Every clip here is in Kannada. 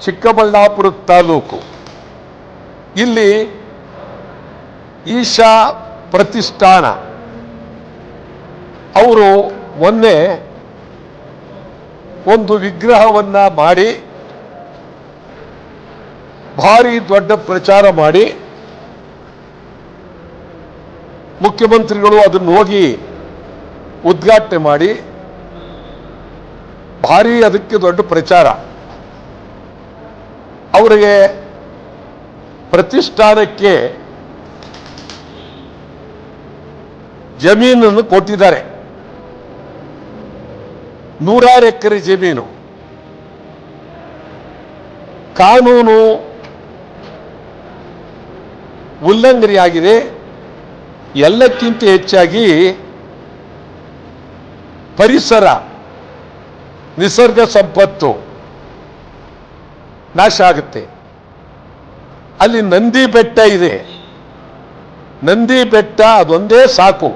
ಚಿಕ್ಕಬಳ್ಳಾಪುರ ತಾಲೂಕು. ಇಲ್ಲಿ ಈಶಾ ಪ್ರತಿಷ್ಠಾನ. ಅವರು ಮೊನ್ನೆ ಒಂದು ವಿಗ್ರಹವನ್ನ ಮಾಡಿ, ಭಾರಿ ದೊಡ್ಡ ಪ್ರಚಾರ ಮಾಡಿ, ಮುಖ್ಯಮಂತ್ರಿಗಳು ಅದನ್ನು ಹೋಗಿ ಉದ್ಘಾಟನೆ ಮಾಡಿ, ಭಾರಿ ಅದಕ್ಕೆ ದೊಡ್ಡ ಪ್ರಚಾರ. ಅವರಿಗೆ ಪ್ರತಿಷ್ಠಾನಕ್ಕೆ ಜಮೀನನ್ನು ಕೊಟ್ಟಿದ್ದಾರೆ. ನೂರಾರು ಎಕರೆ ಜಮೀನು. ಕಾನೂನು ಉಲ್ಲಂಘನೆಯಾಗಿದೆ. ಎಲ್ಲಕ್ಕಿಂತ ಹೆಚ್ಚಾಗಿ ಪರಿಸರ ನಿಸರ್ಗ ಸಂಪತ್ತು. ನಾಶ ಆಗುತ್ತೆ. ಅಲ್ಲಿ ನಂದಿ ಬೆಟ್ಟ ಇದೆ. ನಂದಿ ಬೆಟ್ಟ ಅದೊಂದೇ ಸಾಕು.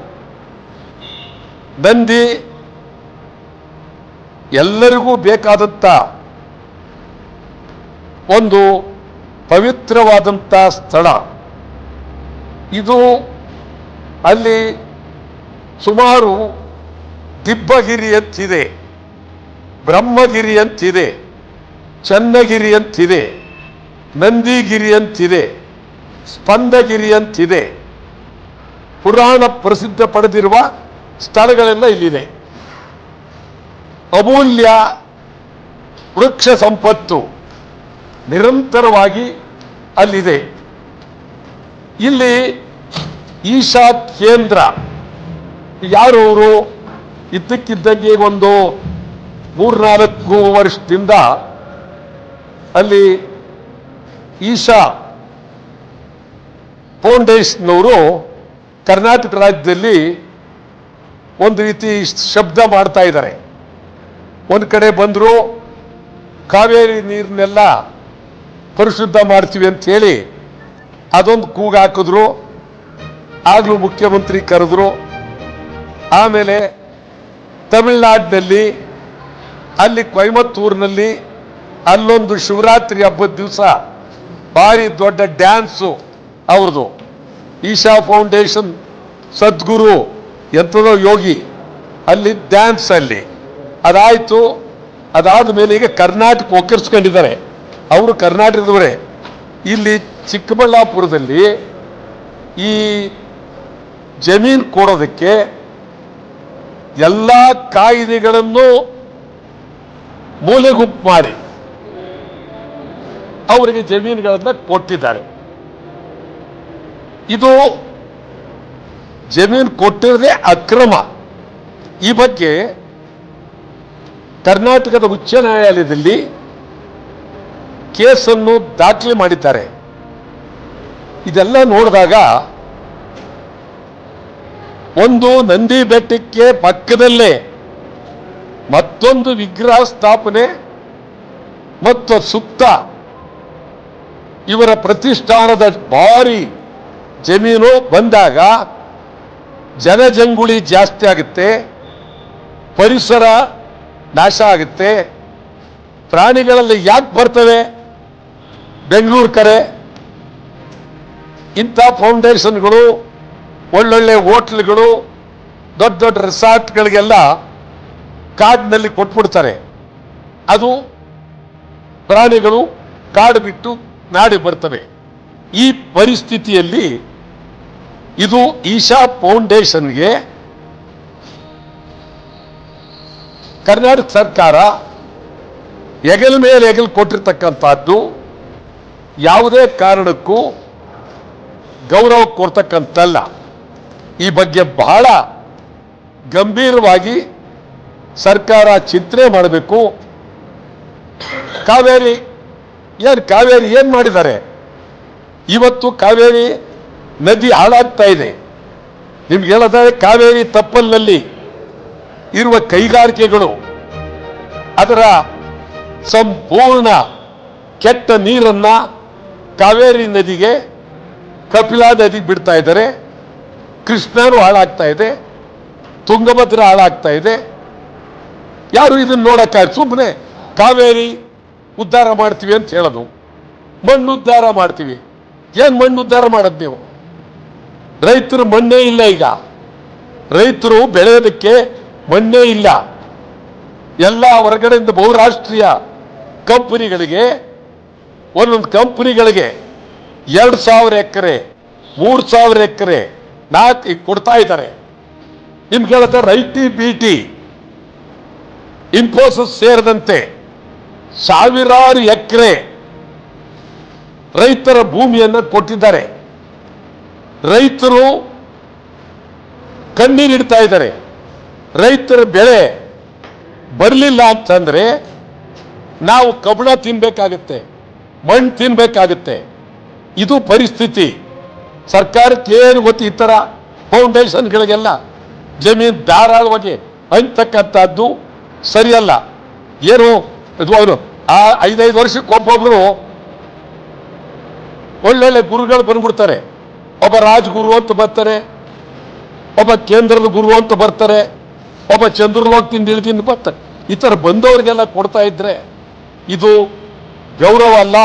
ನಂದಿ ಎಲ್ಲರಿಗೂ ಬೇಕಾದಂಥ ಒಂದು ಪವಿತ್ರವಾದಂಥ ಸ್ಥಳ. ಇದು ಅಲ್ಲಿ ಸುಮಾರು ದಿಬ್ಬಗಿರಿ ಅಂತಿದೆ. ಬ್ರಹ್ಮಗಿರಿ ಅಂತಿದೆ. ಚನ್ನಗಿರಿ ಅಂತಿದೆ ನಂದಿಗಿರಿ ಅಂತಿದೆ ಸ್ಪಂದಗಿರಿ ಅಂತಿದೆ ಪುರಾಣ ಪ್ರಸಿದ್ಧ ಪಡೆದಿರುವ ಸ್ಥಳಗಳೆಲ್ಲ ಇಲ್ಲಿದೆ. ಅಮೂಲ್ಯ ವೃಕ್ಷ ಸಂಪತ್ತು ನಿರಂತರವಾಗಿ ಅಲ್ಲಿದೆ. ಇಲ್ಲಿ ಈಶಾ ಕೇಂದ್ರ ಯಾರವರು ಇದ್ದಕ್ಕಿದ್ದಂಗೆ ಒಂದು ಮೂರ್ನಾಲ್ಕು ವರ್ಷದಿಂದ ಅಲ್ಲಿ ಈಶಾ ಫೌಂಡೇಶನ್ನವರು ಕರ್ನಾಟಕ ರಾಜ್ಯದಲ್ಲಿ ಒಂದು ರೀತಿ ಶಬ್ದ ಮಾಡ್ತಾ ಇದ್ದಾರೆ. ಒಂದು ಕಡೆ ಬಂದರು ಕಾವೇರಿ ನೀರನ್ನೆಲ್ಲ ಪರಿಶುದ್ಧ ಮಾಡ್ತೀವಿ ಅಂಥೇಳಿ ಅದೊಂದು ಕೂಗು ಹಾಕಿದ್ರು, ಆಗಲೂ ಮುಖ್ಯಮಂತ್ರಿ ಕರೆದ್ರು. ಆಮೇಲೆ ತಮಿಳ್ನಾಡಿನಲ್ಲಿ, ಅಲ್ಲಿ ಕೊಯಮತ್ತೂರಿನಲ್ಲಿ ಅಲ್ಲೊಂದು ಶಿವರಾತ್ರಿ ಹಬ್ಬದ ದಿವಸ ಭಾರಿ ದೊಡ್ಡ ಡ್ಯಾನ್ಸು ಅವ್ರದ್ದು ಈಶಾ ಫೌಂಡೇಶನ್ ಸದ್ಗುರು ಎಂಥದೋ ಯೋಗಿ, ಅಲ್ಲಿ ಡ್ಯಾನ್ಸ್ ಅಲ್ಲಿ. ಅದಾಯಿತು, ಅದಾದ ಮೇಲೆ ಈಗ ಕರ್ನಾಟಕ ಒಕ್ಕರ್ಸ್ಕೊಂಡಿದ್ದಾರೆ. ಅವರು ಕರ್ನಾಟಕದವರೇ. ಇಲ್ಲಿ ಚಿಕ್ಕಬಳ್ಳಾಪುರದಲ್ಲಿ ಈ ಜಮೀನು ಕೊಡೋದಕ್ಕೆ ಎಲ್ಲ ಕಾಯಿದೆಗಳನ್ನು ಮೂಲೆಗುಂಪು ಮಾಡಿ. ಅವರಿಗೆ ಜಮೀನುಗಳನ್ನು ಕೊಟ್ಟಿದ್ದಾರೆ. ಇದು ಜಮೀನು ಕೊಟ್ಟಿರದೆ ಅಕ್ರಮ. ಈ ಬಗ್ಗೆ ಕರ್ನಾಟಕದ ಉಚ್ಚ ನ್ಯಾಯಾಲಯದಲ್ಲಿ ಕೇಸನ್ನು ದಾಖಲೆ ಮಾಡಿದ್ದಾರೆ. ಇದೆಲ್ಲ ನೋಡಿದಾಗ ಒಂದು ನಂದಿ ಬೆಟ್ಟಕ್ಕೆ ಪಕ್ಕದಲ್ಲೇ ಮತ್ತೊಂದು ವಿಗ್ರಹ ಸ್ಥಾಪನೆ ಮತ್ತು ಸುತ್ತ ಇವರ ಪ್ರತಿಷ್ಠಾನದ ಭಾರಿ ಜಮೀನು ಬಂದಾಗ ಜನಜಂಗುಳಿ ಜಾಸ್ತಿ ಆಗುತ್ತೆ, ಪರಿಸರ ನಾಶ ಆಗುತ್ತೆ, ಪ್ರಾಣಿಗಳಲ್ಲಿ ಯಾಕೆ ಬರ್ತವೆ? ಬೆಂಗಳೂರು ಕರೆ, ಇಂಥ ಫೌಂಡೇಶನ್ಗಳು ಒಳ್ಳೊಳ್ಳೆ ಹೋಟ್ಲ್ಗಳು, ದೊಡ್ಡ ದೊಡ್ಡ ರೆಸಾರ್ಟ್ಗಳಿಗೆಲ್ಲ ಕಾಡಿನಲ್ಲಿ ಕೊಟ್ಬಿಡ್ತಾರೆ. ಅದು ಪ್ರಾಣಿಗಳು ಕಾಡು ಬಿಟ್ಟು ನಾಡಿ ಬರ್ತವೆ. ಈ ಪರಿಸ್ಥಿತಿಯಲ್ಲಿ ಇದು ಈಶಾ ಫೌಂಡೇಶನ್ಗೆ ಕರ್ನಾಟಕ ಸರ್ಕಾರ ಹೆಗಲ ಮೇಲೆ ಹೆಗಲ್ ಕೊಟ್ಟಿರ್ತಕ್ಕಂಥದ್ದು ಯಾವುದೇ ಕಾರಣಕ್ಕೂ ಗೌರವ ಕೊಡ್ತಕ್ಕಂಥಲ್ಲ ಈ ಬಗ್ಗೆ ಬಹಳ ಗಂಭೀರವಾಗಿ ಸರ್ಕಾರ ಚಿಂತನೆ ಮಾಡಬೇಕು. ಕಾವೇರಿ ಏನು ಕಾವೇರಿ ಏನು ಮಾಡಿದ್ದಾರೆ? ಇವತ್ತು ಕಾವೇರಿ ನದಿ ಹಾಳಾಗ್ತಾ ಇದೆ. ನಿಮ್ಗೆ ಹೇಳೋದಾದ್ರೆ ಕಾವೇರಿ ತಪ್ಪಲಿನಲ್ಲಿ ಇರುವ ಕೈಗಾರಿಕೆಗಳು, ಅದರ ಸಂಪೂರ್ಣ ಕೆಟ್ಟ ನೀರನ್ನ ಕಾವೇರಿ ನದಿಗೆ ಕಪಿಲಾ ನದಿಗೆ ಬಿಡ್ತಾ ಇದ್ದಾರೆ. ಕೃಷ್ಣರು ಹಾಳಾಗ್ತಾ ಇದೆ. ತುಂಗಭದ್ರ ಹಾಳಾಗ್ತಾ ಇದೆ. ಯಾರು ಇದನ್ನು ನೋಡಕ್ಕ ಸುಮ್ಮನೆ ಕಾವೇರಿ ಉದ್ಧಾರ ಮಾಡ್ತೀವಿ ಅಂತ ಹೇಳೋದು. ಮಣ್ಣು ಉದ್ಧಾರ ಮಾಡ್ತೀವಿ. ಏನು ಮಣ್ಣು ಉದ್ಧಾರ ಮಾಡೋದು ನೀವು? ರೈತರು ಮಣ್ಣೇ ಇಲ್ಲ ಈಗ. ರೈತರು ಬೆಳೆಯೋದಕ್ಕೆ ಮಣ್ಣೇ ಇಲ್ಲ. ಎಲ್ಲ ಹೊರಗಡೆಯಿಂದ ಬಹುರಾಷ್ಟ್ರೀಯ ಕಂಪನಿಗಳಿಗೆ, ಒಂದೊಂದು ಕಂಪನಿಗಳಿಗೆ ಎರಡು ಸಾವಿರ ಎಕರೆ, ಮೂರು ಸಾವಿರ ಎಕರೆ ನಾಲ್ಕು ಕೊಡ್ತಾ ಇದ್ದಾರೆ. ನಿಮ್ಗೆ ಹೇಳುತ್ತೆ ರೈಟಿ ಬಿ ಇನ್ಫೋಸಿಸ್ ಸೇರಿದಂತೆ ಸಾವಿರಾರು ಎಕರೆ ರೈತರ ಭೂಮಿಯನ್ನು ಕೊಟ್ಟಿದ್ದಾರೆ. ರೈತರು ಕಣ್ಣೀರಿಡ್ತಾ ಇದ್ದಾರೆ. ರೈತರ ಬೆಳೆ ಬರಲಿಲ್ಲ ಅಂತಂದರೆ ನಾವು ಕಬಳ ತಿನ್ನಬೇಕಾಗತ್ತೆ ಮಣ್ಣು ತಿನ್ನಬೇಕಾಗತ್ತೆ ಇದು ಪರಿಸ್ಥಿತಿ. ಸರ್ಕಾರಕ್ಕೆ ಏನು ಗೊತ್ತು ಈ ಥರ ಫೌಂಡೇಶನ್ಗಳಿಗೆಲ್ಲ ಜಮೀನು ಧಾರಾಳವಾಗಿ ಹಂಚ್ತಕ್ಕಂಥದ್ದು ಸರಿಯಲ್ಲ. ಏನು ಅವರು ಆ ಐದೈದು ವರ್ಷಕ್ಕೆ ಒಬ್ಬೊಬ್ರು ಒಳ್ಳೊಳ್ಳೆ ಗುರುಗಳು ಬಂದ್ಬಿಡ್ತಾರೆ. ಒಬ್ಬ ರಾಜ್ಗುರು ಅಂತ ಬರ್ತಾರೆ, ಒಬ್ಬ ಕೇಂದ್ರದ ಗುರು ಅಂತ ಬರ್ತಾರೆ, ಒಬ್ಬ ಚಂದ್ರಲೋಕದಿಂದ ಇಳಿದಿಂದ ಬರ್ತಾರೆ. ಈ ಥರ ಬಂದವರಿಗೆಲ್ಲ ಕೊಡ್ತಾ ಇದ್ರೆ ಇದು ಗೌರವ ಅಲ್ಲ.